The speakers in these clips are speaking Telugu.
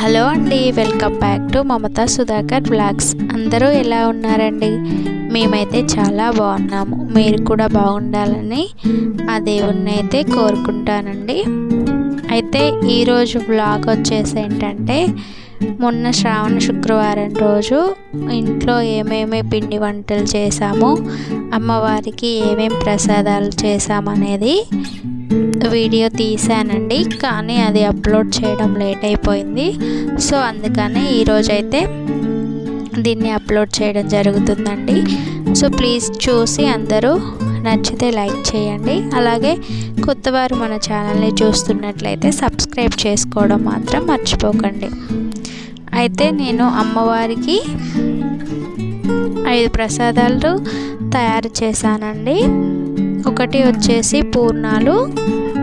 హలో అండి welcome back to Mamata Sudhakar blogs అందరూ ఎలా ఉన్నారండి? మేమైతే చాలా బాగున్నాము. మీరు కూడా బాగుండాలని ఆ దేవుణ్ణి అయితే కోరుకుంటానండి. అయితే ఈరోజు బ్లాగ్ వచ్చేసి ఏంటంటే మొన్న శ్రావణ శుక్రవారం రోజు ఇంట్లో ఏమేమి పిండి వంటలు చేసాము అమ్మవారికి ఏమేమి ప్రసాదాలు చేసామనేది వీడియో తీసానండి కానీ అది అప్లోడ్ చేయడం లేట్ అయిపోయింది. సో అందుకని ఈరోజైతే దీన్ని అప్లోడ్ చేయడం జరుగుతుందండి. సో ప్లీజ్ చూసి అందరూ నచ్చితే లైక్ చేయండి. అలాగే కొత్తవారు మన ఛానల్ని చూస్తున్నట్లయితే సబ్స్క్రైబ్ చేసుకోవడం మాత్రం మర్చిపోకండి. అయితే నేను అమ్మవారికి ఐదు ప్రసాదాలు తయారు చేశానండి. ఒకటి వచ్చేసి పూర్ణాలు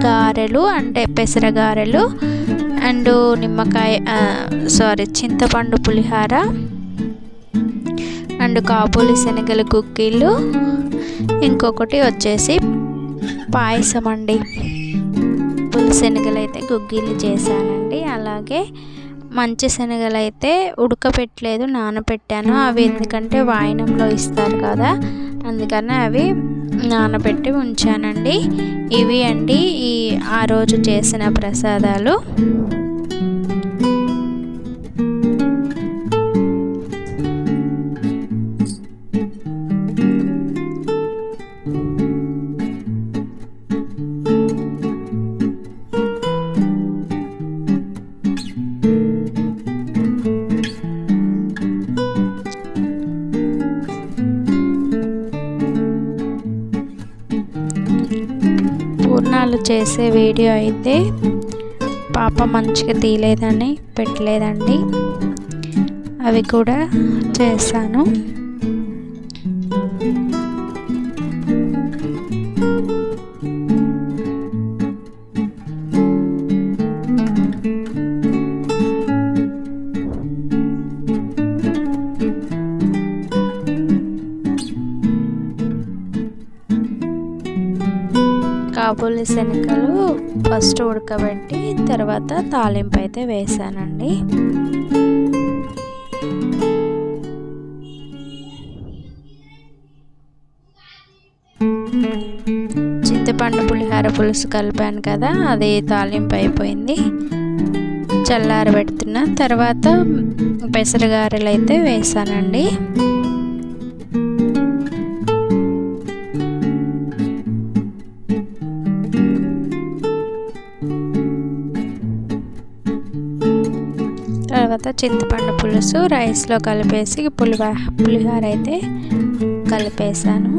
గారెలు అంటే పెసర గారెలు అండ్ నిమ్మకాయ సారీ చింతపండు పులిహార అండ్ కాబూలి శనగల కుక్కీలు. ఇంకొకటి వచ్చేసి పాయసం అండి. పులిశనగలు అయితే గుగ్గీలు చేశానండి. అలాగే మంచి శనగలు అయితే ఉడకపెట్టలేదు నానబెట్టాను అవి ఎందుకంటే వాయినంలో ఇస్తారు కదా అందుకని అవి నానబెట్టి ఉంచానండి. ఇవి అండి ఈ ఆ రోజు చేసిన ప్రసాదాలు. పూర్ణాలు చేసే వీడియో అయితే పాప మంచిగా తీయలేదని పెట్టలేదండి. అవి కూడా చేశాను. కాబూలి శనగలు ఫస్ట్ ఉడకబెట్టి తర్వాత తాలింపు అయితే వేసానండి. చింతపండు పులిహార పులుసు కలిపాను కదా అది తాలింపు అయిపోయింది. చల్లారబెడుతున్నా తర్వాత పెసరగారెలు అయితే వేసానండి. తర్వాత చింతపండు పులుసు రైస్లో కలిపేసి పులిహా పులిహార అయితే కలిపేసాను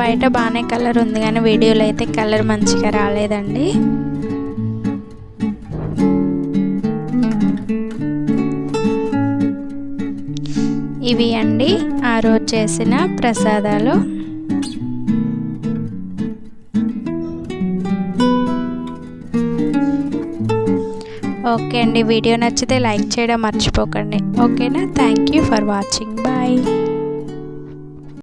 బయట బాగానే కలర్ ఉంది కానీ వీడియోలో అయితే కలర్ మంచిగా రాలేదండి. ఇవి అండి ఆ రోజు చేసిన ప్రసాదాలు. ఓకే అండి వీడియో నచ్చితే లైక్ చేయడం మర్చిపోకండి. ఓకేనా? Thank you for watching. Bye.